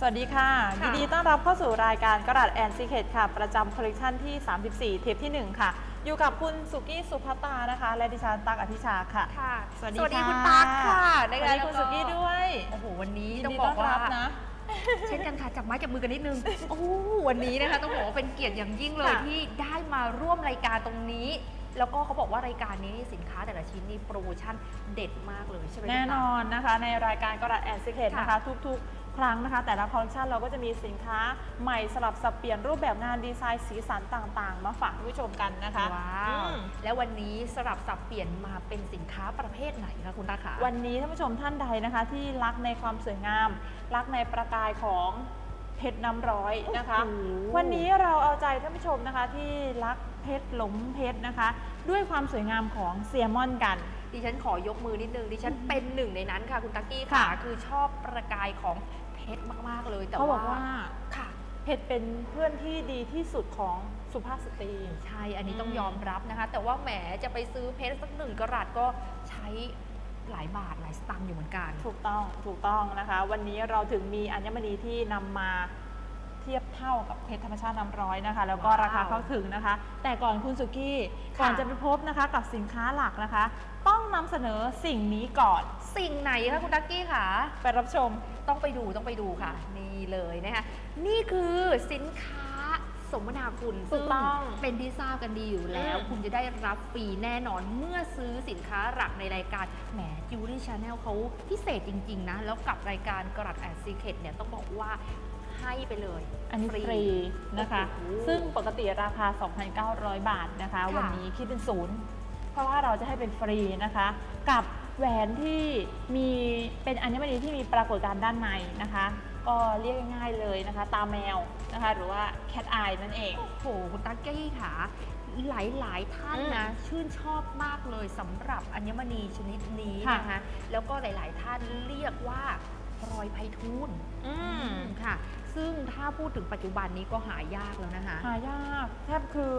สวัสดีค่ะค่ะ ยินดีต้อนรับเข้าสู่รายการกระดาษแอนซิเคตค่ะ ประจำคอลเลกชันที่ 34 เทปที่ 1 ค่ะ อยู่กับคุณสุกี้สุภัตตานะคะ และดิฉันตักอธิชาค่ะ ค่ะสวัสดีดีค่ะคุณตั๊กค่ะสวัสดีคุณสุกี้ด้วยโอ้โห วันนี้ยินต้องดีบต้ออกนว่ารับนะ เช่นกันค่ะ จับไม้จับมือกันนิดนึง โอ้โหวันนี้นะคะ ต้องบอกว่าเป็นเกียรติอย่างยิ่งเลยค่ะ ที่ได้มาร่วมรายการตรงนี้ แล้วก็เขาบอกว่ารายการนี้นี่สินค้าแต่ละชิ้นนี่โปรโมชั่นเด็ดมากเลยใช่ไหมแน่นคุณตั๊กอนนะคะ ในรายการกระดาษแอนซิเคตค่ะนะคะ ทุกๆ ครั้งนะคะ แต่ละคอลเลกชันเราก็จะมีสินค้าใหม่สลับสับเปลี่ยนรูปแบบงานดีไซน์สีสันต่างๆ มาฝากคุณผู้ชมกันนะคะว้าอืวมแล้ววันนี้สลับสับเปลี่ยนมาเป็นสินค้าประเภทไหนคะคุณตาขาวันนี้ท่านผู้ชมท่านใดนะคะ ที่รักในความสวยงาม รักในประกายของเพชรน้ำร้อยนะคะโอ้โหวันนี้เราเอาใจท่านผู้ชมนะคะที่รักเพชรหลงเพชรนะคะ ด้วยความสวยงามของเซียมอนกันดิฉันขอยกมือนิดนึงดิฉันเป็นหนึ่งในนั้นค่ะคุณตักกี้ค่ะค่ะ คือชอบประกายของเพ ชรมาก ๆ เลยแต่เขาบว่าอกว่าค่ะเพชรเป็นเพื่อนที่ดีที่สุดของสุภาพสตรี ใช่ อันนี้ต้องอืมยอมรับนะคะ แต่ว่าแหมจะไปซื้อเพชรสักหนึ่งกะรัตก็ใช้หลายบาทหลายสตางค์อยู่เหมือนกัน ถูกต้องถูกต้องนะคะ วันนี้เราถึงมีอัญมณีที่นำมาเทียบเท่ากับเพชรธรรมชาติน้ำร้อยนะคะ แล้วก็ว้าวราคาเข้าถึงนะคะ แต่ก่อนคุณสุกี้ค่ะก่อนจะไปพบนะคะกับสินค้าหลักนะคะ ต้องนำเสนอสิ่งนี้ก่อน สิ่งไหนคะคุณตักกี้ค่ะไปรับชม ต้องไปดูต้องไปดูค่ะ นี่เลยนะคะนี่คือสินค้าสมนาคุณถูซึ่กงต้องเป็นที่ทราบกันดีอยู่แล้ว อืม คุณจะได้รับฟรีแน่นอนเมื่อซื้อสินค้าหลักในรายการแหมจิวเวลรี่ชาแนลเขาพิเศษจริง ๆ นะ แล้วกับรายการกรัดแอนซีเคทเนี่ยต้องบอกว่าให้ไปเลย อันนี้ฟรีนะคะ โอ้โหซึ่งปกติราคา 2,900 บาทนะคะ ค่ะ วันนี้คิดเป็นศูนย์เพ ราะว่าเราจะให้เป็นฟรีนะคะ กับแหวนที่มีเป็นอัญมณีที่มีปรากฏการณ์ด้านในนะคะ ก็เรียกง่ายๆเลยนะคะ ตาแมวนะคะ หรือว่า cat eye นั่นเอง โอ้โหคุณตั๊กกี้ค่ะ หลายๆท่านนะ ชื่นชอบมากเลยสำหรับอัญมณีชนิดนี้ค่ะนะคะ แล้วก็หลายๆท่านเรียกว่ารอยไพฑูรย์อืมค่ะ ซึ่งถ้าพูดถึงปัจจุบันนี้ก็หายากแล้วนะคะ หายากแทบคือ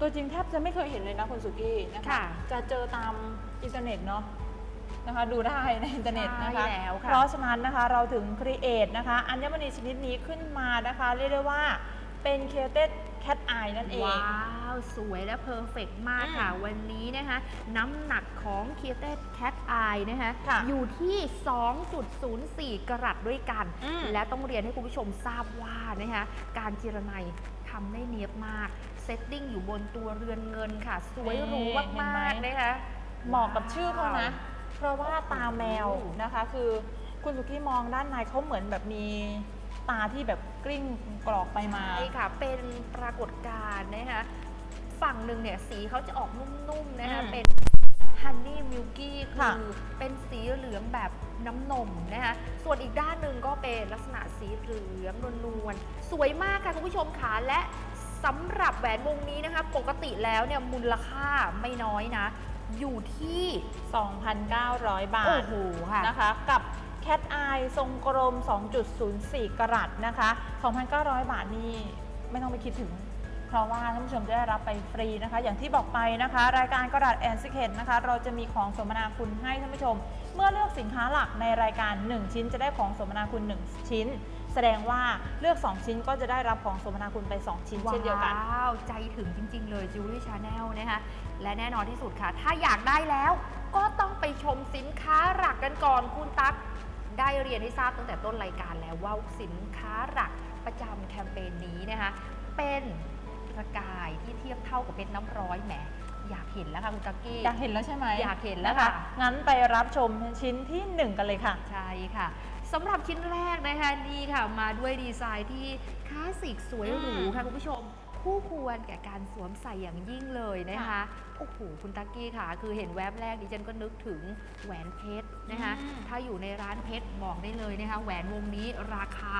ตัวจริงแทบจะไม่เคยเห็นเลยนะคุณสุกี้นะคะ ค่ะจะเจอตามอินเทอร์เน็ตเนาะนะคะ ดูได้ในอินเทอร์เน็ตนะคะ ใช่แล้วค่ะ เพราะฉะนั้นนะคะเราถึงครีเอทนะคะอัญมณีชนิดนี้ขึ้นมานะคะ เรียกได้ว่าเป็นเคเต็ดแคทไอนั่นเอง ว้าวสวยและเพอร์เฟกมากค่ะอืมวันนี้นะคะ น้ำหนักของ c u t e d Cat Eye นะคะค่ะอยู่ที่ 2.04 กรัตด้วยกัน อืมและต้องเรียนให้คุณผู้ชมทราบว่านะคะการจิรนัย ทำได้เนียบมาก เซตติ้งอยู่บนตัวเรือนเงินค่ะ สวยหรูมากๆนะคะเหมาะกับชื่อเขานะ เพราะว่าตาแมวโอ้โหนะคะ คือคุณสุกี้มองด้านในเขาเหมือนแบบมีตาที่แบบกลิ้งกรอกไปมา ใช่ค่ะ เป็นปรากฏการณ์นะคะ ฝั่งหนึ่งเนี่ยสีเขาจะออกนุ่มๆนะคะ อืมเป็นฮันนี่มิลกี้ค่ะ คือเป็นสีเหลืองแบบ น้ำนมนะคะส่วนอีกด้านหนึ่งก็เป็นลักษณะสีเหลืองนวลๆสวยมากค่ะคุณผู้ชมค่ะและสำหรับแหวนวงนี้นะคะ ปกติแล้วเนี่ยมูลค่าไม่น้อยนะ อยู่ที่ 2,900 บาโอ้ทโหค่ะนะคะกับ Cat Eye ทรงกลม 2.04 กรัตนะคะ 2,900 บาทนี่ไม่ต้องไปคิดถึง เพราะว่าท่านผู้ชมจะได้รับไปฟรีนะคะ อย่างที่บอกไปนะคะ รายการกระดาษแอนซิเคตนะคะ เราจะมีของสมนาคุณให้ท่านผู้ชม เมื่อเลือกสินค้าหลักในรายการ 1 ชิ้นจะได้ของสมนาคุณ 1 ชิ้น แสดงว่าเลือก 2 ชิ้นก็จะได้รับของสมนาคุณไป 2 ชิ้นเช่นเดียวกันว้าวใจถึงจริง ๆ เลย Jewelry Channel นะคะและแน่นอนที่สุดค่ะ ถ้าอยากได้แล้วก็ต้องไปชมสินค้าหลักกันก่อนคุณตั๊กได้เรียนให้ทราบตั้งแต่ต้นรายการแล้วว่าสินค้าหลักประจำแคมเปญนี้นะคะเป็นประกายที่เทียบเท่ากับเพชรน้ำร้อยแหม อยากเห็นแล้วค่ะคุณตั๊กกี้ อยากเห็นแล้วใช่ไหมอยากเห็นแล้วนะคะค่ะ งั้นไปรับชมชิ้นที่1กันเลยค่ะ ใช่ค่ะสำหรับชิ้นแรกนะคะนี่ค่ะ มาด้วยดีไซน์ที่คลาสสิกสวยหรูอืมค่ะคุณผู้ชม คู่ควรแก่การสวมใส่อย่างยิ่งเลยนะคะค่ะโอ้โหคุณตักกี้ค่ะ คือเห็นแวบแรกดิฉันก็นึกถึงแหวนเพชรนะคะอืมถ้าอยู่ในร้านเพชรบอกได้เลยนะคะแหวนวงนี้ราคา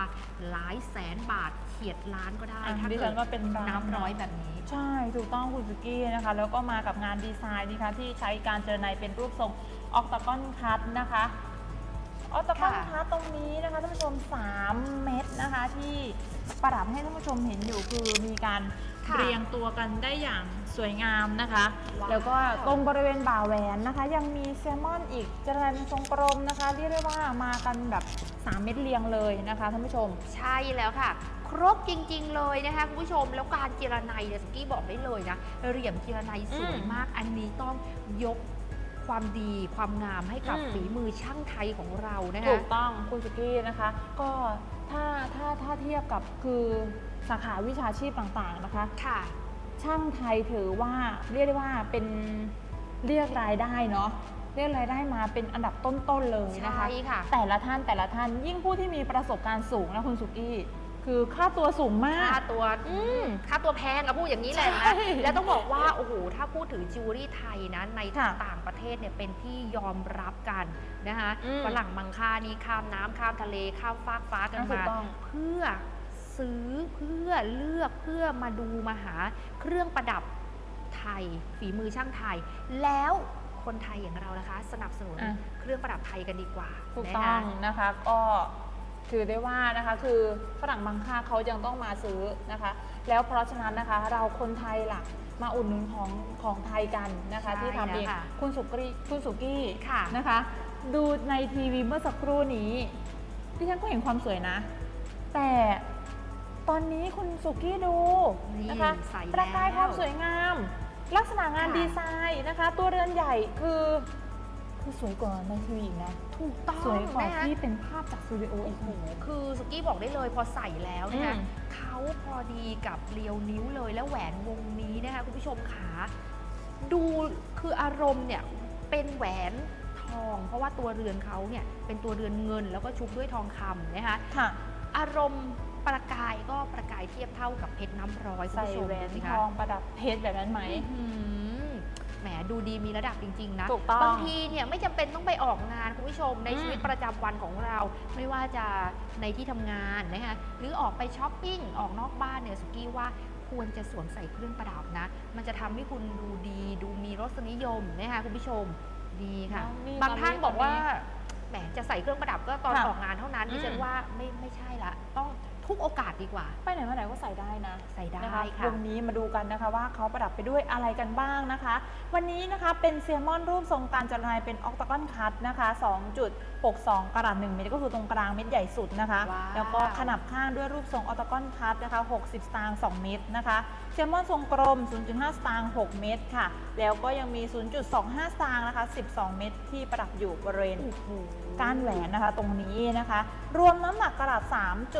หลายแสนบาท เฉียดล้านก็ได้อะถ้าดิเกิฉัดนว่าเป็นร้าน น้ำร้อยแบบนี้ ใช่ ถูกต้องคุณสุกี้นะคะ แล้วก็มากับงานดีไซน์นะคะที่ใช้การเจรไนเป็นรูปทรงออกตะก้อนคัตนะคะออกตะก้อนค่ะคัตตรงนี้นะคะท่านผู้ชม 3 เม็ดนะคะ ที่ประดับให้ท่านผู้ชมเห็นอยู่คือมีการค่ะเรียงตัวกันได้อย่างสวยงามนะคะ ว้าว แล้วก็ตรงบริเวณบ่าแหวนนะคะ ยังมีแซลมอนอีกเจริญทรงกลมนะคะ เรียกได้ว่ามากันแบบ 3 เม็ดเรียงเลยนะคะท่านผู้ชม ใช่แล้วค่ะ ครบจริง ๆ เลยนะคะคุณผู้ชมแล้วการเจรไนเนี่ยสกี้บอกได้เลยนะเหลี่ยมเจรไนสวยอืมมากอันนี้ต้องยกความดีความงามให้กับอืม ฝีมือช่างไทยของเรานะถูคะกต้องคุณสุกี้นะคะ ก็ถ้าถ้าถ้าเทียบกับคือสาขาวิชาชีพต่างๆนะคะ ค่ะ ช่างไทยถือว่าเรียกได้ว่าเป็นเรียกรายได้เนาะ เรียกรายได้มาเป็นอันดับต้นๆเลยนะคะ ใช่ค่ะ แต่ละท่านแต่ละท่านยิ่งผู้ที่มีประสบการณ์สูงนะคุณสุกี้ คือค่าตัวสูงมาค่ากตัวอืมค่าตัวแพงอะพูดอย่างนี้แหละใช่นะแล้วต้องบอกว่าโอ้โหถ้าพูดถึงจิวเวลรี่ไทยนะในค่ะต่างประเทศเนี่ยเป็นที่ยอมรับกันนะคะอืมฝรั่งมังค่านี่ข้ามน้ำข้ามทะเลข้ามฟากฟ้ากันอะถูมากต้อง เพื่อซื้อเพื่อเลือกเพื่อมาดูมาหาเครื่องประดับไทย ฝีมือช่างไทย แล้ว คนไทยอย่างเรานะคะ สนับสนุนอะ เครื่องประดับไทยกันดีกว่าถูกนะต้อคะงนะคะก็ถือได้ว่านะคะคือฝรั่งบางค่าเขายังต้องมาซื้อนะคะ แล้วเพราะฉะนั้นนะคะเราคนไทยล่ะมาอุดหนุนของของไทยกันนะคะ ใช่ที่ทำเองแล้วค่ะ คุณสุกี้คุณสุกี้ค่ะ นะคะ ดูในทีวีเมื่อสักครู่นี้ดิฉันก็เห็นความสวยนะ แต่ตอนนี้คุณสุกี้ดูนี่นะคะใส่ประกายแล้วความสวยงาม ลักษณะงานค่ะ ดีไซน์นะคะ ตัวเรือนใหญ่คือคือสวยกว่าในทีวีอีกนะ ถูกต้องสวยกว่านะคะที่เป็นภาพจากสตูดิโออีก โอ้โหคือสุกี้บอกได้เลยพอใส่แล้วนะคะอืม เขาพอดีกับเรียวนิ้วเลยและแหวนวงนี้นะคะคุณผู้ชมขาดูคืออารมณ์เนี่ยเป็นแหวนทอง เพราะว่าตัวเรือนเขาเนี่ยเป็นตัวเรือนเงินแล้วก็ชุบด้วยทองคำนะคะ ค่ะ อารมณ์ ประกายก็ประกายเทียบเท่ากับเพชรน้ำร้อยคุณใส่ผู้ชมแหวนดูสิทคะ องประดับเพชรแบบนั้นไหม อื้อหือแหมดูดีมีระดับจริง ๆ นะถูกต้องบางทีเนี่ยไม่จำเป็นต้องไปออกงานคุณผู้ชมในอืมชีวิตประจำวันของเรา ไม่ว่าจะในที่ทำงานนะคะหรือออกไปช้อปปิ้งออกนอกบ้านเนี่ยสุกี้ว่าควรจะสวมใส่เครื่องประดับนะ มันจะทำให้คุณดูดีดูมีรสนิยมนะคะคุณผู้ชมดีค่ะ น้องนี่บางท่านบอกว่าตอนนี้แหมจะใส่เครื่องประดับก็ตอนค่ะออกงานเท่านั้นดิฉันอืม ว่าไม่ไม่ใช่ละต้อง ทุกโอกาสดีกว่า ไปไหนมาไหนก็ใส่ได้นะใส่ได้นะคะค่ะวงนี้มาดูกันนะคะว่าเขาประดับไปด้วยอะไรกันบ้างนะคะ วันนี้นะคะเป็นเซียมอนรูปทรงการจรนายเป็นออกตากอนคัตนะคะ 2.62 กรัต1เมตรก็คือตรงกลางเม็ดใหญ่สุดนะคะว้าวแล้วก็ขนาบข้างด้วยรูปทรงออกตากอนคัตนะคะ 60 สตางค์2เมตรนะคะเซียมอนทรงกลม 0.5 สตางค์6เมตรค่ะ แล้วก็ยังมี 0.25 สตางค์นะคะ 12 เมตรที่ประดับอยู่บริเวณโอ้โห ก้านแหวนนะคะ ตรงนี้นะคะ รวมน้ำหนักกระดัษ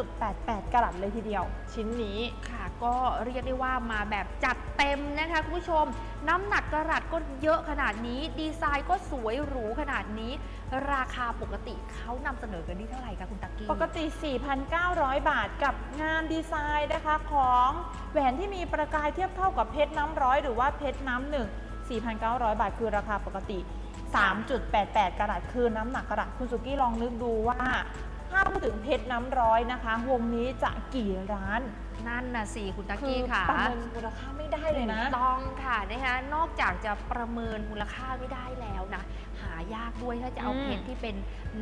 3.88 กรัตเลยทีเดียว ชิ้นนี้ค่ะ ก็เรียกได้ว่ามาแบบจัดเต็มนะคะคุณผู้ชม น้ำหนักกระรัตก็เยอะขนาดนี้ ดีไซน์ก็สวยหรูขนาดนี้ ราคาปกติเขานำเสนอกันที่เท่าไหร่คะคุณตักกี้ปกติ 4,900 บาทกับงานดีไซน์นะคะของแหวนที่มีประกายเทียบเท่ากับเพชรน้ำร้อยหรือว่าเพชรน้ำหนึ่ง4,900 บาทคือราคาปกติ 3.88 กรัตคือน้ำหนักกระดัษคุณสุกี้ลองนึกดูว่า ถ้าพูดถึงเพชรน้ำร้อยนะคะ วงนี้จะกี่ร้าน นั่นน่ะสิคุณตักคืกี้ค่ะประเมินมูลค่าไม่ได้เลยนะ ถูกต้องค่ะนะคะนอกจากจะประเมินมูลค่าไม่ได้แล้วนะ หายากด้วยถ้าจะเอาอืมเพชรที่เป็น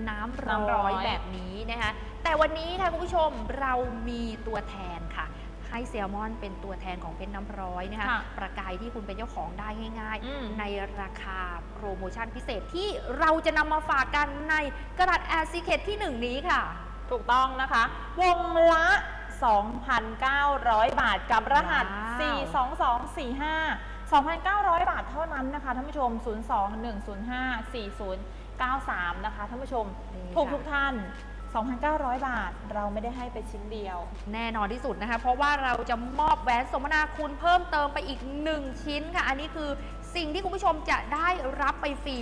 น้ำน้ำร้ร้ออยย แบบนี้นะคะแต่วันนี้ค่ะคุณผู้ชมเรามีตัวแทนค่ะ ให้เซลมอนเป็นตัวแทนของเพชรน้ำร้อยนะคะค่ะประกายที่คุณเป็นเจ้าของได้ง่ายอืม ๆ ในราคาโปรโมชั่นพิเศษที่เราจะนำมาฝากกันในกระดาษแอร์ซีเคทที่หนึ่งนี้ค่ะ ถูกต้องนะคะ วงละ 2,900 บาทกับรหัส ว้าว 42245 2,900 บาทเท่านั้นนะคะท่านผู้ชม 02-105-4093 นะคะท่านผู้ชม นี่ถูกค่ะ ทุกท่าน 2,900 บาท เราไม่ได้ให้ไปชิ้นเดียว แน่นอนที่สุดนะคะ เพราะว่าเราจะมอบแหวนสมนาคุณเพิ่มเติมไปอีก 1 ชิ้นค่ะ อันนี้คือสิ่งที่คุณผู้ชมจะได้รับไปฟรี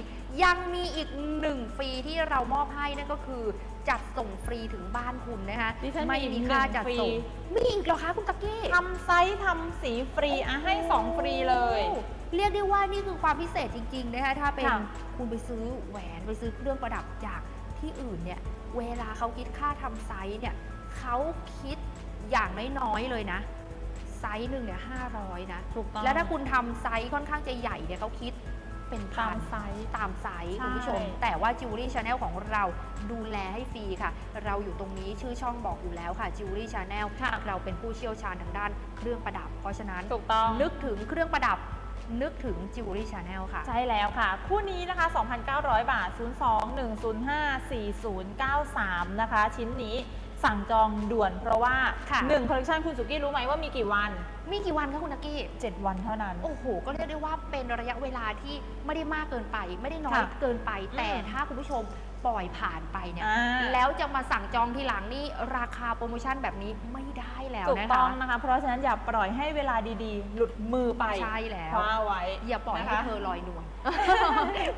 ยังมีอีกหนึ่งฟรีที่เรามอบให้นั่นก็คือ จัดส่งฟรีถึงบ้านคุณนะคะ ดิฉันมีไม่อีกมีค่าหนึ่งจัดฟรีส่งมีอีกเหรอคะคุณตะกี้ ทำไซส์ทำสีฟรีอะให้ 2 ฟรีเลย โอ้เรียกได้ว่านี่คือความพิเศษจริงๆนะคะถ้าเป็นค่ะ คุณไปซื้อแหวนไปซื้อเครื่องประดับจากที่อื่นเนี่ย เวลาเขาคิดค่าทำไซส์เนี่ยเขาคิดอย่างน้อยๆเลยนะ ไซส์หนึ่งเนี่ยห้าร้อยนะ ถูกต้อง แล้วถ้าคุณทำไซส์ค่อนข้างจะใหญ่เนี่ยเขาคิดเป็นพัตามนไซส์ตามไซส์ใช่คุณผู้ชม แต่ว่าจิวเวลรี่ชาแนลของเราดูแลให้ฟรีค่ะ เราอยู่ตรงนี้ชื่อช่องบอกอยู่แล้วค่ะจิวเวลรี่ชาแนลค่ะเราเป็นผู้เชี่ยวชาญทางด้านเครื่องประดับ เพราะฉะนั้นถูกต้องนึกถึงเครื่องประดับ นึกถึงจิวเวลรี่ชาแนลค่ะ ใช่แล้วค่ะ คู่นี้นะคะ 2,900 บาท 02 105 4093 นะคะ ชิ้นนี้สั่งจองด่วนเพราะว่าค่ะ 1คอลเลคชันคุณสุกี้รู้ไหมว่ามีกี่วัน มีกี่วันคะคุณนักกี้ 7 วันเท่านั้น โอ้โห ก็เรียกได้ว่าเป็นระยะเวลาที่ไม่ได้มากเกินไป ไม่ได้น้อยค่ะเกินไป แต่อืมถ้าคุณผู้ชม ปล่อยผ่านไปเนี่ย อ่า แล้วจะมาสั่งจองทีหลังนี่ราคาโปรโมชั่นแบบนี้ไม่ได้แล้วถูกนะต้อคะ งนะคะ เพราะฉะนั้นอย่าปล่อยให้เวลาดีๆ หลุดมือไปใช่แล้ว คว้าไว้ อย่าปล่อยให้นะคะเธอลอยนวล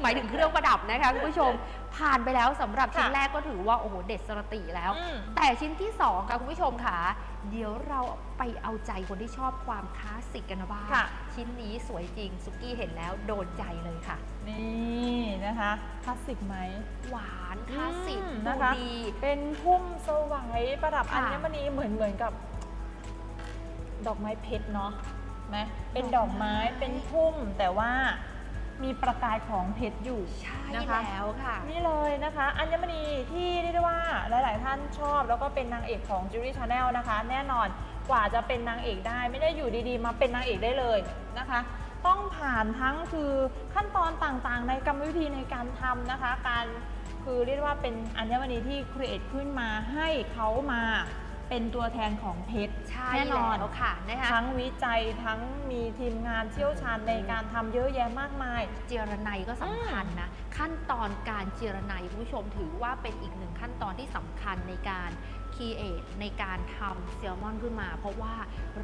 หมายถึงเครื่องประดับนะคะคุณผู้ชม ผ่านไปแล้วสำหรับชิ้นค่ะแรกก็ถือว่าโอ้โหเด็ดสระติแล้ว อืม แต่ชิ้นที่ 2 ค่ะคุณผู้ชมค่ะ เดี๋ยวเราไปเอาใจคนที่ชอบความคลาสสิกกันนะบ้างค่ะ ชิ้นนี้สวยจริงสุกี้เห็นแล้วโดนใจเลยค่ะ นี่นะคะคลาสสิกไหม หวานคลาสสิกอืมดูนะคะ ดี เป็นพุ่มสวัยประดับอัค่ะญมณีเหมือนเหมือนกับ ดอกไม้เพชรเนาะไหมเป็นดอกไม้ดอกไม้ เป็นพุ่มแต่ว่า มีประกายของเพชรอยู่ใช่นะคะแล้วค่ะ นี่เลยนะคะ อัญมณีที่เรียกได้ว่าหลาย ๆ ท่านชอบ แล้วก็เป็นนางเอกของ Jewelry Channel นะคะ แน่นอนกว่าจะเป็นนางเอกได้ไม่ได้อยู่ดีๆ มาเป็นนางเอกได้เลยนะคะ ต้องผ่านทั้งคือขั้นตอนต่างๆ ในกรรมวิธีในการทำนะคะ การคือเรียกว่าเป็นอัญมณีที่ครีเอทขึ้นมาให้เขามา เป็นตัวแทนของเพชรใช่แน่นอนแล้วค่ะนะคะทั้งวิจัยทั้งมีทีมงานเชี่ยวชาญในการทำเยอะแยะมากมาย เจรไนก็สำคัญนะ ขั้นตอนการเจรไนคุณผู้ชมถือว่าเป็นอีกหนึ่งขั้นตอนที่สำคัญในการคีเอทในการทำแซลมอนขึ้นมา เพราะว่า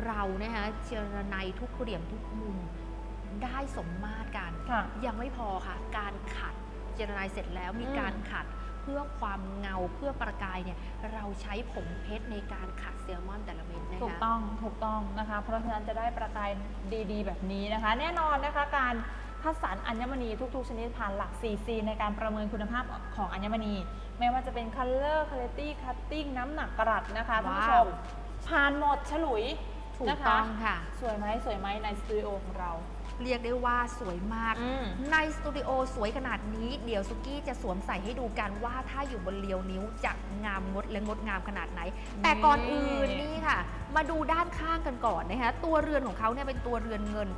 เรานะคะเจรไนทุกเหลี่ยมทุกมุมได้สมมาตรกันค่ะยังไม่พอค่ะ การขัดเจรไนเสร็จแล้วมีอืมการขัดเพื่อความเงาเพื่อประกายเนี่ยเราใช้ผงเพชรในการขัดแซลมอนแต่ละเม็ดนะคะถูกต้องถูกต้องนะคะ เพราะฉะนั้นจะได้ประกายดีๆ แบบนี้นะคะ แน่นอนนะคะการคัดสรรอัญมณีทุก ๆ ชนิดผ่านหลัก 4C ในการประเมินคุณภาพของอัญมณี ไม่ว่าจะเป็น color quality cutting น้ำหนักกรัตนะคะท่านผู้ชว้าวมผ่านหมดฉลุยถูกนะคะต้องค่ะ สวยไหมสวยไหมในสตูดิโอของเรา เรียกได้ว่าสวยมาก อืม ในสตูดิโอสวยขนาดนี้ เดี๋ยวซุกี้จะสวมใส่ให้ดูกันว่าถ้าอยู่บนเลียวนิ้วจะงามงดและงดงามขนาดไหน แต่ก่อนอื่นนี่ค่ะ มาดูด้านข้างกันก่อนนะคะตัวเรือนของเขาเนี่ยเป็นตัวเรือนเงิน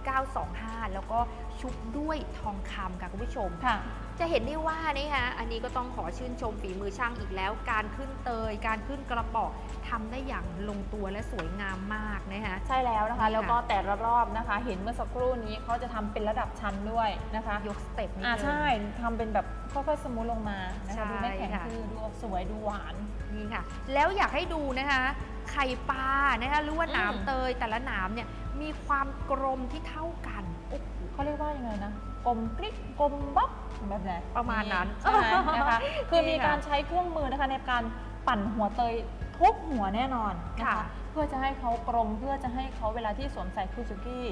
925 แล้วก็ ชุบด้วยทองคำค่ะคุณผู้ชม ค่ะ จะเห็นได้ว่านี่ฮะอันนี้ก็ต้องขอชื่นชมฝีมือช่างอีกแล้ว การขึ้นเตย การขึ้นกระป๋องทำได้อย่างลงตัวและสวยงามมากนะคะ ใช่แล้วนะคะนี่ค่ะแล้วก็แต่ละรอบนะคะ เห็นเมื่อสักครู่นี้เขาจะทำเป็นระดับชั้นด้วยนะคะยกสเต็ปนิดอ่านึง ใช่ทำเป็นแบบค่อยๆสมูทลงมานะใช่คะดูไม่แข็งค่ะ คือดูสวยดูหวาน นี่ค่ะ แล้วอยากให้ดูนะคะ ไข่ปลานะคะหรือว่าหนามอืม เตยแต่ละหนามเนี่ยมีความกลมที่เท่ากัน โอ้โห เขาเรียกว่ายังไงนะกลมกริกกลมบ๊อบแบบไหนประมาณนั้นใช่ไหมนะคะคือมีนี่ค่ะการใช้เครื่องมือนะคะในการปั่นหัวเตยทุกหัวแน่นอนนะค่ะคะเพื่อจะให้เขากลมเพื่อจะให้เขาเวลาที่สวมใส่คุซุกี้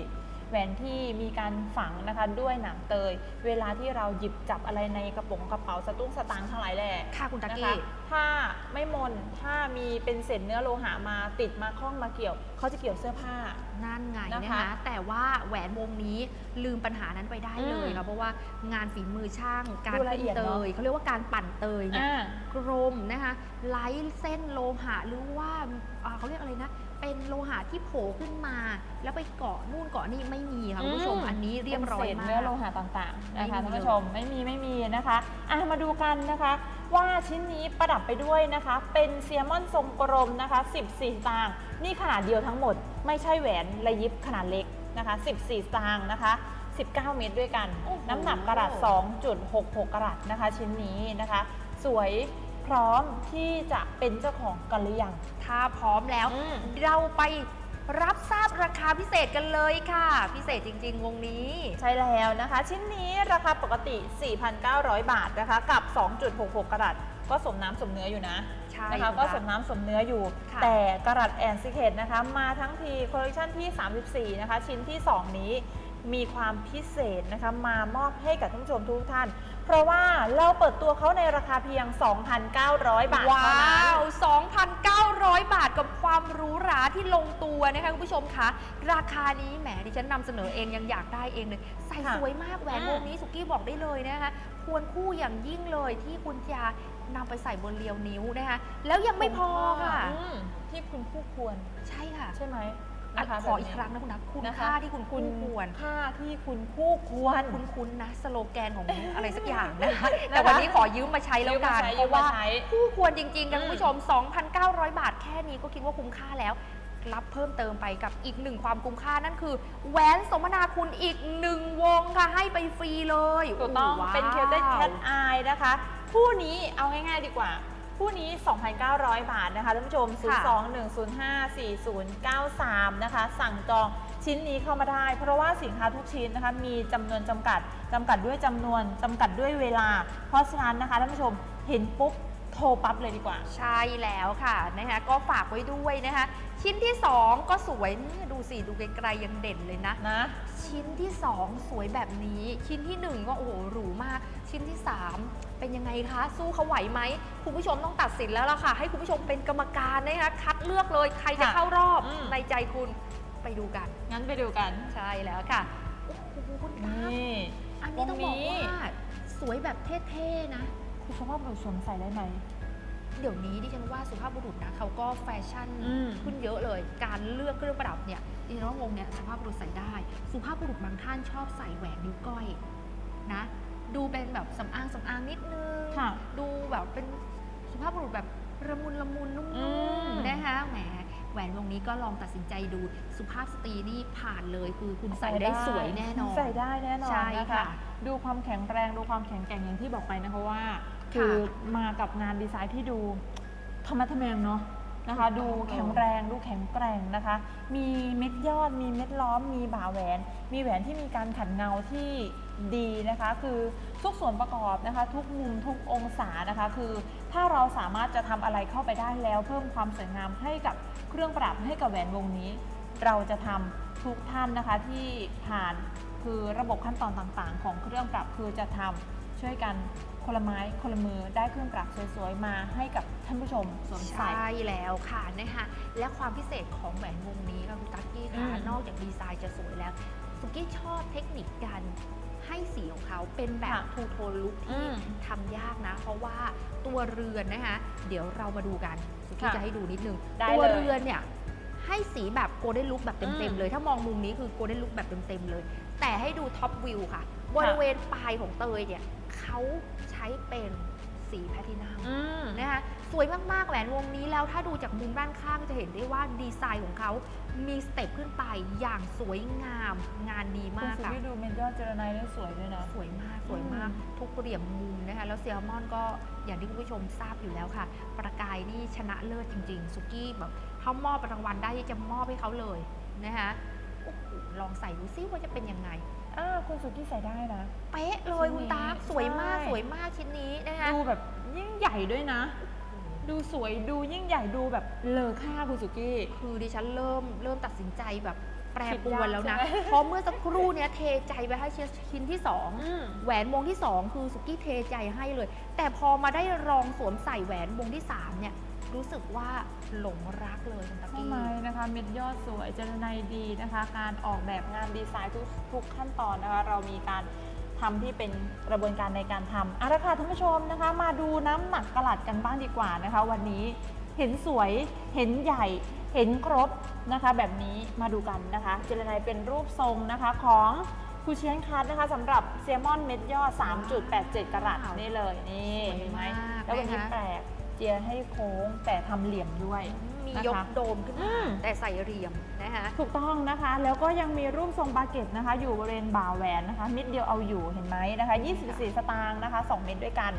แหวนที่มีการฝังนะคะด้วยหนังเตย เวลาที่เราหยิบจับอะไรในกระโป๋องกระเป๋าสตุ้งสตางค์ทั้งหลายแหล่ค่ะคุณตะนะกี้คะถ้าไม่มนถ้ามีเป็นเศษเนื้อโลหะมาติดมาคล้องมาเกี่ยว เขาจะเกี่ยวเสื้อผ้า นั่นไงนะคะนะคะแต่ว่าแหวนวงนี้ลืมปัญหานั้นไปได้เลยอืมค่ะเพราะว่างานฝีมือช่าง การดูละขึ้นเอียดเตเนอะ ยเขาเรียกว่าการปั่นเตยเนี่ย อ่ากรมนะคะไล้เส้นโลหะหรือว่าอ่าเขาเรียกอะไรนะ เป็นโลหะที่โผล่ขึ้นมา แล้วไปเกาะนู่นเกาะนี่ไม่มีค่ะคุณผู้ชม อืม อันนี้เรียบร้อยเป็นศษมาเนื้อกโลหะต่างๆนะคะไม่มีท่านผู้ชมไม่มีไม่มีนะคะอะมาดูกันนะคะ ว่าชิ้นนี้ประดับไปด้วยนะคะ เป็นเซียมอนทรงกลมนะคะ 14 สตางค์นี่ขนาดเดียวทั้งหมด ไม่ใช่แหวนระยิบขนาดเล็กนะคะ 14 สตางค์นะคะ 19 เมตรด้วยกัน โอ้โห น้ำหนักกระดัษ2.66 กรัตนะคะ ชิ้นนี้นะคะ สวย พร้อมที่จะเป็นเจ้าของกันหรือยัง ถ้าพร้อมแล้ว อืม เราไปรับทราบราคาพิเศษกันเลยค่ะ พิเศษจริง ๆ วงนี้ ใช่แล้วนะคะ ชิ้นนี้ราคาปกติ 4,900 บาทนะคะ กับ 2.66 กรัตก็สมน้ำสมเนื้ออยู่นะใช่นะคะ ก็สมน้ำสมเนื้ออยู่ ค่ะ แต่กรัตแอนซิเคตนะคะ มาทั้งทีคอลเลคชันที่ 34 นะคะ ชิ้นที่ 2 นี้มีความพิเศษนะคะ มามอบให้กับท่านผู้ชมทุกท่าน เพราะว่าเราเปิดตัวเขาในราคาเพียง 2,900 บาทว้เท่านั้นาว2,900 บาทกับความหรูหราที่ลงตัวนะคะคุณผู้ชมคะราคานี้แหมดิฉันนำเสนอเองยังอยากได้เองเลยใส่ค่ะสวยมากแหวนอืมวงนี้สุกี้บอกได้เลยนะคะควรคู่อย่างยิ่งเลยที่คุณจะนำไปใส่บนเรียวนิ้วนะคะแล้วยังไม่พอค่ะอืมที่คุณคู่ควร ใช่ค่ะ ใช่ไหม นะคะขอแบบอีกนี้ครั้งนะคุณนัทคุณนะคะค่าที่คุณคู่ควรค่าที่คุณคู่ควรคุ้นๆนะสโลแกนของอะไรสักอย่างนะคะนะคะแต่วันนี้ขอยืมมาใช้แล้วกันยืมมาใช้เพราะว่ายืมมาใช้คู่ควรจริงๆอืนะมคุณผู้ชม 2,900 บาทแค่นี้ก็คิดว่าคุ้มค่าแล้วรับเพิ่มเติมไปกับอีกหนึ่งความคุ้มค่านั่นคือแหวนสมนาคุณอีกหนึ่งวงค่ะให้ไปฟรีเลยถูกต้องว้าวเป็นเคเ e แคทอายนะคะ คู่นี้เอาง่ายๆดีกว่า คู่นี้ 2,900 บาทนะคะท่านผู้ชม 021054093 นะคะ สั่งจองชิ้นนี้เข้ามาได้ เพราะว่าสินค้าทุกชิ้นนะคะ มีจำนวนจำกัดจำกัดด้วยจำนวนจำกัดด้วยเวลา เพราะฉะนั้นนะคะท่านผู้ชมเห็นปุ๊บโทรปั๊บเลยดีกว่า ใช่แล้วค่ะนะคะก็ฝากไว้ด้วยนะคะ ชิ้นที่ 2 ก็สวยนี่ดูสิดูไกลๆยังเด่นเลยนะนะ ชิ้นที่ 2 สวยแบบนี้ ชิ้นที่ 1 ก็โอ้โหหรูมาก ชิ้นที่ 3 เป็นยังไงคะ สู้เขาไหวไหมคุณผู้ชมต้องตัดสินแล้วล่ะค่ะ ให้คุณผู้ชมเป็นกรรมการนะคะคัดเลือกเลยใครจะค่ะเข้ารอบอืม ในใจคุณไปดูกัน งั้นไปดูกันใช่แล้วค่ะโอ้โหคุณตานี่ อันนี้ต้องบอกวงนี้ ว่าสวยแบบเท่ๆนะคุณชมว่าเราสวมใส่ได้ไหม เดี๋ยวนี้ดิฉันว่าสุภาพบุรุษนะเขาก็แฟชั่นอืม ขึ้นเยอะเลย การเลือกเครื่องประดับเนี่ยดิฉันว่าวงเนี่ยสุภาพบุรุษใส่ได้ สุภาพบุรุษบางท่านชอบใส่แหวนนิ้วก้อยนะ ดูเป็นแบบสำอางสำอางนิดนึง ค่ะ ดูแบบเป็นสุภาพบุรุษแบบละมุนละมุนนุ่อืมมๆนะคะแหมแหวนวงนี้ก็ลองตัดสินใจดูสุภาพสตรีนี่ผ่านเลยคือคุณใส่ได้สวยแน่นอน ใส่ได้แน่นอนใช่นะคะค่ะดูความแข็งแรงดูความแข็งแกร่งอย่างที่บอกไปนะคะว่า คือมากับงานดีไซน์ที่ดูธรรมะทะแมงเนาะนะคะ ถูกต้องดูแข็งแรงดูแข็งแกร่งนะคะ มีเม็ดยอดมีเม็ดล้อมมีบ่าแหวน มีแหวนที่มีการขันเงาที่ ดีนะคะ คือทุกส่วนประกอบนะคะ ทุกมุมทุกองศานะคะ คือถ้าเราสามารถจะทำอะไรเข้าไปได้แล้ว เพิ่มความสวยงามให้กับเครื่องประดับให้กับแหวนวงนี้ เราจะทำทุกท่านนะคะที่ผ่านคือระบบขั้นตอนต่างๆ ของเครื่องประดับคือจะทำช่วยกันคนละไม้คนละมือได้เครื่องประดับสวยๆมาให้กับท่านผู้ชมสวมใส่ใช่แล้วค่ะนะคะและความพิเศษของแหวนวงนี้ค่ะคุณตั๊กกี้อืค่ะมนอกจากดีไซน์จะสวยแล้วสุกี้ชอบเทคนิคการ ให้สีของเขาเป็นแบบทูโทนลุคอืที่มทำยากนะ เพราะว่าตัวเรือนนะคะ เดี๋ยวเรามาดูกันสุกี้ค่ะจะให้ดูนิดนึงได้ตัวเลยเรือนเนี่ยให้สีแบบโกลเด้นลุคแบบเต็มอืมๆเลย ถ้ามองมุมนี้คือโกลเด้นลุคแบบเต็มๆเลย แต่ให้ดูท็อปวิวค่ะ บริเวณปลายของเตยเนี่ยเขาใช้เป็นสีแพลทินัมอืมนะคะ สวยมากๆแหวนวงนี้แล้วถ้าดูจากมุมด้านข้างจะเห็นได้ว่าดีไซน์ของเขามีสเต็ปขึ้นไปอย่างสวยงามงานดีคุณมากสุค่ะที่ดูเมนยอดเจรไนได้สวยด้วยนะสวยมากสวยมากอืมทุกเหลี่ยมมุมนะคะแล้วเซลมอนก็อย่างที่คุณผู้ชมทราบอยู่แล้วค่ะ ประกายนี่ชนะเลิศจริงๆสุกี้แบบเขามอบรางวัลได้ที่จะมอบให้เขาเลยนะคะโอ้โหลองใส่ดูซิว่าจะเป็นยังไงอ่าคุณสุกี้ใส่ได้นะเป๊ะเลยคุณตาชิ้นนี้สวยมากใช่สวยมากชิ้นนี้นะคะดูแบบยิ่งใหญ่ด้วยนะ ดูสวยดูยิ่งใหญ่ดูแบบเลอค่าคุณสุกี้ คือดิฉันเริ่มเริ่มตัดสินใจแบบแปรคิดปรวนแล้วนะยากใช่ไหมเพราะเมื่อสักครู่เนี้ยเทใจไปให้ชิ้นที่2อืมแหวนวงที่ 2 คือสุกี้เทใจให้เลย แต่พอมาได้ลองสวมใส่แหวนวงที่ 3 เนี่ยรู้สึกว่าหลงรักเลยคุณตะใช่กี้ไหมนะคะเม็ดยอดสวยเจรไนดีนะคะ การออกแบบงานดีไซน์ทุกทุกขั้นตอนนะคะ เรามีการ ทำที่เป็นกระบวนการในการทำเอาละค่ะท่านผู้ชมนะคะ มาดูน้ำหนักกระหลัดกันบ้างดีกว่านะคะ วันนี้เห็นสวยเห็นใหญ่เห็นครบนะคะ แบบนี้มาดูกันนะคะเจรไนเป็นรูปทรงนะคะของคูเชียนคัทนะคะสำหรับเซลมอนเม็ดยอด 3.87 กรัตว้าวนี่เลยนี่สวยเห็นไหมมากแล้ววันนี้นะคะแปลกเจียให้โค้งแต่ทำเหลี่ยมด้วยมีนะคะยกโดมขึ้นอืมา ม แต่ใส่เหรียมนะคะถูกต้องนะคะ แล้วก็ยังมีรูปทรงบาเก็ตนะคะ อยู่บริเวณบ่าแหวนนะคะ มิดเดียวเอาอยู่เห็นไหมนะคะ 24 สตางค์นะคะ 2 เม็ดด้วยกัน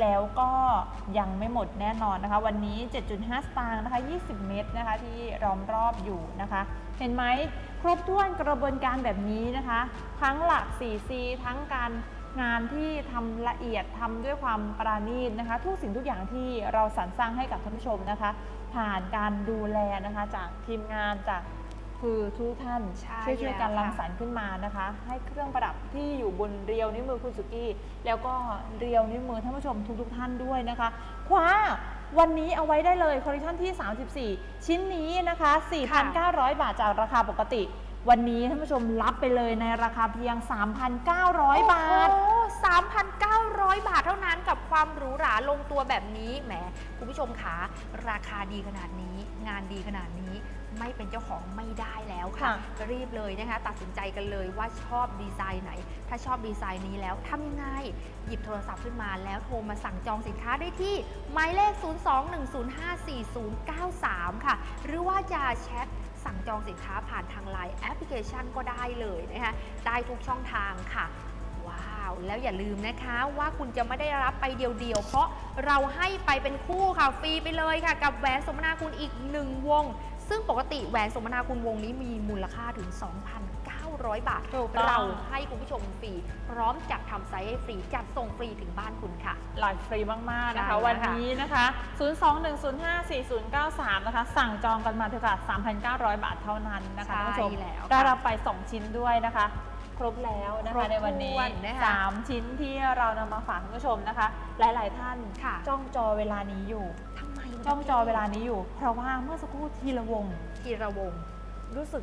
แล้วก็ยังไม่หมดแน่นอนนะคะ วันนี้ 7.5 สตางค์นะคะ 20 เม็ดนะคะ ที่ล้อมรอบอยู่นะคะ เห็นไหมครบถ้วนกระบวนการแบบนี้นะคะ ทั้งหลัก 4C ทั้งการ งานที่ทำละเอียดทำด้วยความปราณีตนะคะ ทุกสิ่งทุกอย่างที่เราสรรสร้างให้กับท่านผู้ชมนะคะ ผ่านการดูแลนะคะ จากทีมงานจากคือทุกท่านใช่ช่วยช่วยๆกันแล้วรัค่ะงสรรค์ขึ้นมานะคะ ให้เครื่องประดับที่อยู่บนเรียวนิ้วมือคุณสุกี้ แล้วก็เรียวนิ้วมือท่านผู้ชมทุกๆท่านด้วยนะคะคว้าวันนี้เอาไว้ได้เลยคอลเลคชันที่ 34 ชิ้นนี้นะคะ 4,900 บาทจากราคาปกติ วันนี้ท่านผู้ชมรับไปเลยในราคาเพียง 3,900 บาท โอ้โห3,900 บาทเท่านั้นกับความหรูหราลงตัวแบบนี้ แหม คุณผู้ชมคะราคาดีขนาดนี้ งานดีขนาดนี้ไม่ไม่เป็นเจ้าของไม่ได้แล้วค่ะ ค่ะ รีบเลยนะคะ ตัดสินใจกันเลยว่าชอบดีไซน์ไหน ถ้าชอบดีไซน์นี้แล้วทำยังไง หยิบโทรศัพท์ขึ้นมาแล้วโทรมาสั่งจองสินค้าได้ที่ หมายเลข 02-105-4093 ค่ะ หรือว่าจะแชท สั่งจองสินค้าผ่านทางไลน์แอปพลิเคชันก็ได้เลยนะคะได้ทุกช่องทางค่ะว้าว แล้วอย่าลืมนะคะว่าคุณจะไม่ได้รับไปเดียวๆ เพราะเราให้ไปเป็นคู่ค่ะ ฟรีไปเลยค่ะ กับแหวนสมนาคุณอีกหนึ่งวง ซึ่งปกติแหวนสมนาคุณวงนี้มีมูลค่าถึง 2,900 บาท ถูกต้อง เราให้คุณผู้ชมฟรี พร้อมจัดทำไซส์ให้ฟรี จัดส่งฟรีถึงบ้านคุณค่ะ หลายฟรีมาก ๆ นะคะ ใช่แล้วค่ะ วันนี้นะคะ 021054093 นะคะ สั่งจองกันมาเถอะค่ะ 3,900 บาทเท่านั้นนะคะท่านผู้ชม ใช่แล้วค่ะ ได้รับไป 2 ชิ้นด้วยนะคะ ครบแล้วนะครคะบในวันนี้ ถ้วนนะคะสามชิ้นที่เรานำมาฝากท่านผู้ชมนะคะ หลาย ๆ ท่านค่ะ จ้องจอเวลานี้อยู่ ทำไมจ้องจอเวลานี้อยู่ เพราะว่าเมื่อสักครู่ทีละวงทีระวงรู้สึก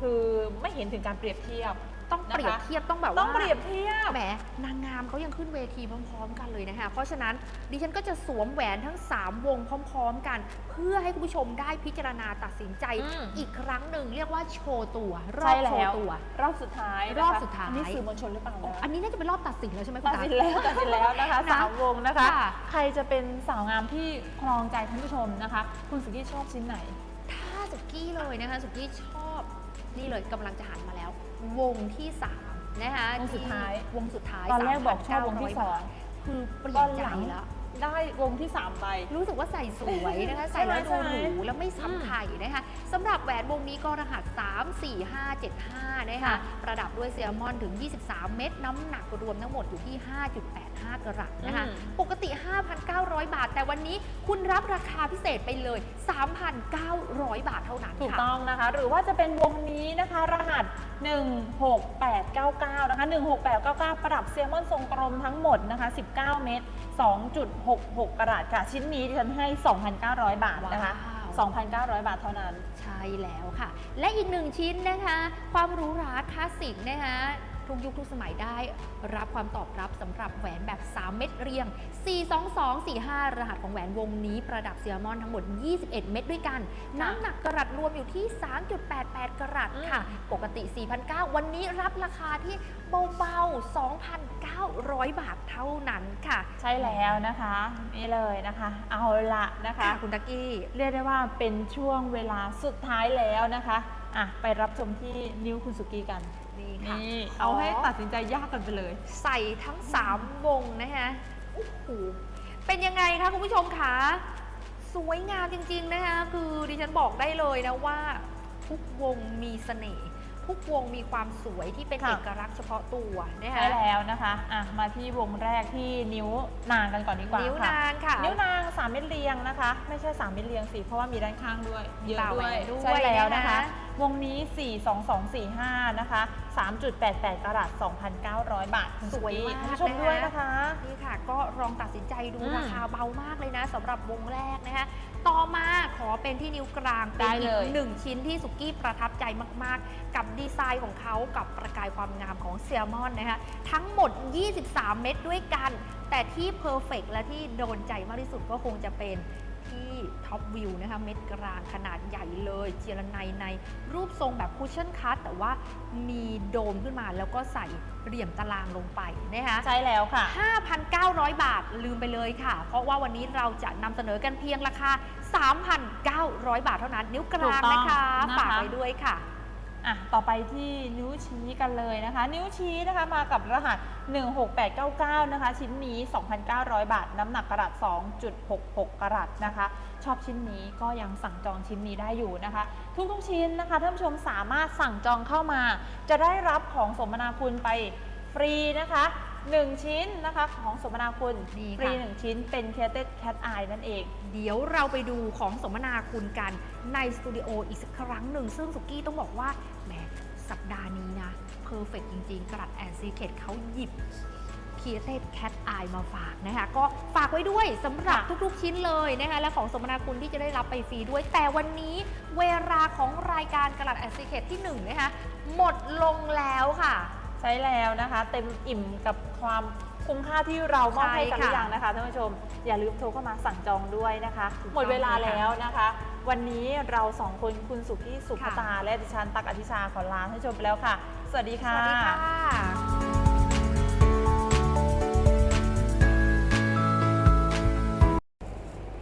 คือไม่เห็นถึงการเปรียบเทียบ ต้องเปรียบนะคะเทียบต้องแบบต้องว่าเปรียบเทียบแหมนางงามเขายังขึ้นเวทีพร้อม ๆ กันเลยนะคะเพราะฉะนั้นดิฉันก็จะสวมแหวนทั้ง 3 วงพร้อม ๆ กัน เพื่อให้คุณผู้ชมได้พิจารณาตัดสินใจอืมอีกครั้งหนึ่งเรียกว่าโชว์ตัวรอใช่บแล้โชว์วตัว รอบสุดท้ายนะคะรอบสุดท้ายอันนี้สื่อมวลชนหรือเปล่าอ๋อนะอันนี้น่าจะเป็นรอบตัดสินแล้วใช่ไหมคุณตัดตาสินแล้วตัดสินแล้วนะคะนะสามวงนะคะค่ะใครจะเป็นสาวงามที่ครองใจท่านผู้ชมนะคะ คุณสุกี้ชอบชิ้นไหน ถ้าสุกี้เลยนะคะสุกี้ชอบ นี่เลยกำลังจะหันมาแล้ว วงที่3นะคะวงสุดท้ายที่วงสุดท้ายตอนแรกบอกชอบวงที่3,900สองคือเปลี่ตยอนนใจหลังแล้วได้วงที่3ไปรู้สึกว่าใส่สวยนะคะใช่ใส่แล้วไหมดูหรูใช่ไหมแล้วไม่อืมซ้ำไข่นะคะสำหรับแหวนวงนี้ก็รหัส 3 4 5 7 5 นะคะค่ะประดับด้วยเซลมอนถึง 23 เม็ดน้ำหนักรวมทั้งหมดอยู่ที่ 5.85กรัตนะคะ อืม ปกติ 5,900 บาท แต่วันนี้คุณรับราคาพิเศษไปเลย 3,900 บาทเท่านั้นถูกค่ะ ต้องนะคะ หรือว่าจะเป็นวงนี้นะคะ รหัส 16899 นะคะ 16899 ประดับเซลมอนทรงกลมทั้งหมดนะคะ 19 เม็ด2.66 กรัตค่ะ ชิ้นนี้ดิฉันให้ 2,900 บาทนะคะ ว้าว 2,900 บาทเท่านั้น ใช่แล้วค่ะ และอีกหนึ่งชิ้นนะคะ ความหรูหราคลาสสิกนะคะ ทุกยุคทุกสมัยได้รับความตอบรับสำหรับแหวนแบบ 3 เม็ดเรียง 42245 รหัสของแหวนวงนี้ประดับเซลมอนทั้งหมด 21 เม็ดด้วยกัน น้ำหนักกรัตรวมอยู่ที่ 3.88 กรัตค่ะ ปกติ 4,900 วันนี้รับราคาที่เบาๆ 2,900 บาทเท่านั้นค่ะ ใช่แล้วนะคะ นี่เลยนะคะ เอาละนะคะค่ะคุณตะกี้ เรียกได้ว่าเป็นช่วงเวลาสุดท้ายแล้วนะคะ อะ ไปรับชมที่นิ้วคุณสุกี้กัน นี่ค่ะนี่ขเอาให้ตัดสินใจยากกันไปเลย ใส่ทั้ง 3 วงนะคะโอ้โหเป็นยังไงคะคุณผู้ชมคะสวยงามจริง ๆ นะคะคือดิฉันบอกได้เลยนะว่า ทุกวงมีเสน่ห์ทุกวงมีความสวยที่เป็นค่ะ เอกลักษณ์เฉพาะตัวนะคะ ใช่แล้วนะคะอะมาที่วงแรกที่นิ้วนางกันก่อนดีกว่านิ้วค่ะ นางค่ะ นิ้วนางสามเม็ดเรียงนะคะ ไม่ใช่สามเม็ดเรียงสิเพราะว่ามีด้านข้างด้วย เยอะตาแหวด้วยนด้วยใช่แล้วนะนะคะคะ วงนี้ 42245 นะคะ 3.88กรัต2,900 บาทคุณสวยกี้มากท่านผู้ชมด้วยนะคะ นี่ค่ะ ก็ลองตัดสินใจดูอืมราคาเบามากเลยนะสำหรับวงแรกนะคะ ต่อมาขอเป็นที่นิ้วกลางเป็นได้อีเลกยหนึ่งชิ้นที่สุกี้ประทับใจมากๆ กับดีไซน์ของเขากับประกายความงามของเซลมอนนะคะ ทั้งหมด 23 เม็ดด้วยกัน แต่ที่เพอร์เฟกและที่โดนใจมากที่สุดก็คงจะเป็น ที่ท็อปวิวนะคะเม็ดกลางขนาดใหญ่เลยเจรไนในรูปทรงแบบคุชชั่นคัตแต่ว่ามีโดมขึ้นมาแล้วก็ใส่เหลี่ยมตารางลงไปนะคะใช่แล้วค่ะ 5,900 บาทลืมไปเลยค่ะ เพราะว่าวันนี้เราจะนำเสนอกันเพียงราคา 3,900 บาทเท่านั้น นิ้วกลางนะคะถูกต้องนะคะฝากไว้ด้วยค่ะ อะต่อไปที่นิ้วชี้กันเลยนะคะ นิ้วชี้นะคะมากับรหัส 16899 นะคะ ชิ้นนี้ 2,900 บาท น้ำหนักกระดัษ2.66 กรัตนะคะ ชอบชิ้นนี้ก็ยังสั่งจองชิ้นนี้ได้อยู่นะคะ ทุกๆชิ้นนะคะท่านผู้ชมสามารถสั่งจองเข้ามา จะได้รับของสมนาคุณไปฟรีนะคะ 1 ชิ้นนะคะของสมนาคุณดีค่ะ ฟรี 1 ชิ้นเป็น c a t e d Cat Eye นั่นเอง เดี๋ยวเราไปดูของสมนาคุณกันในสตูดิโออีกสักครั้งหนึ่ง ซึ่งสุกี้ต้องบอกว่าแหมสัปดาห์นี้นะ เพอร์เฟกจริง ๆ กระดัดแอนซีเคทเขาหยิบ c r e a t e d Cat Eye มาฝากนะคะ ก็ฝากไว้ด้วยสำหรับค่ะทุกๆชิ้นเลยนะคะ และของสมนาคุณที่จะได้รับไปฟรีด้วย แต่วันนี้เวลาของรายการกระดัดแอนซีเคทที่1นะคะหมดลงแล้วค่ะ ใช้แล้วนะคะ เต็มอิ่มกับความคุ้มค่าที่เรามอบให้กันหใช่รือค่ะยังนะคะท่านผู้ชม อย่าลืมโทรเข้ามาสั่งจองด้วยนะคะถูกต้องหมดเวลาแล้วนะคะ วันนี้เราสองคนคุณสุพี่สุภตา และดิฉันตักอธิชาขอลาให้ชมไปแล้วค่ะ สวัสดีสค่ะวัสดีค่ะ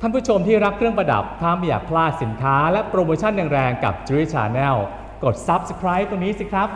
ท่านผู้ชมที่รักเครื่องประดับ ถ้าไม่อยากพลาดสินค้าและโปรโมชั่นแรงๆกับ Jewelry Channel กด Subscribe ตรงนี้สิครับ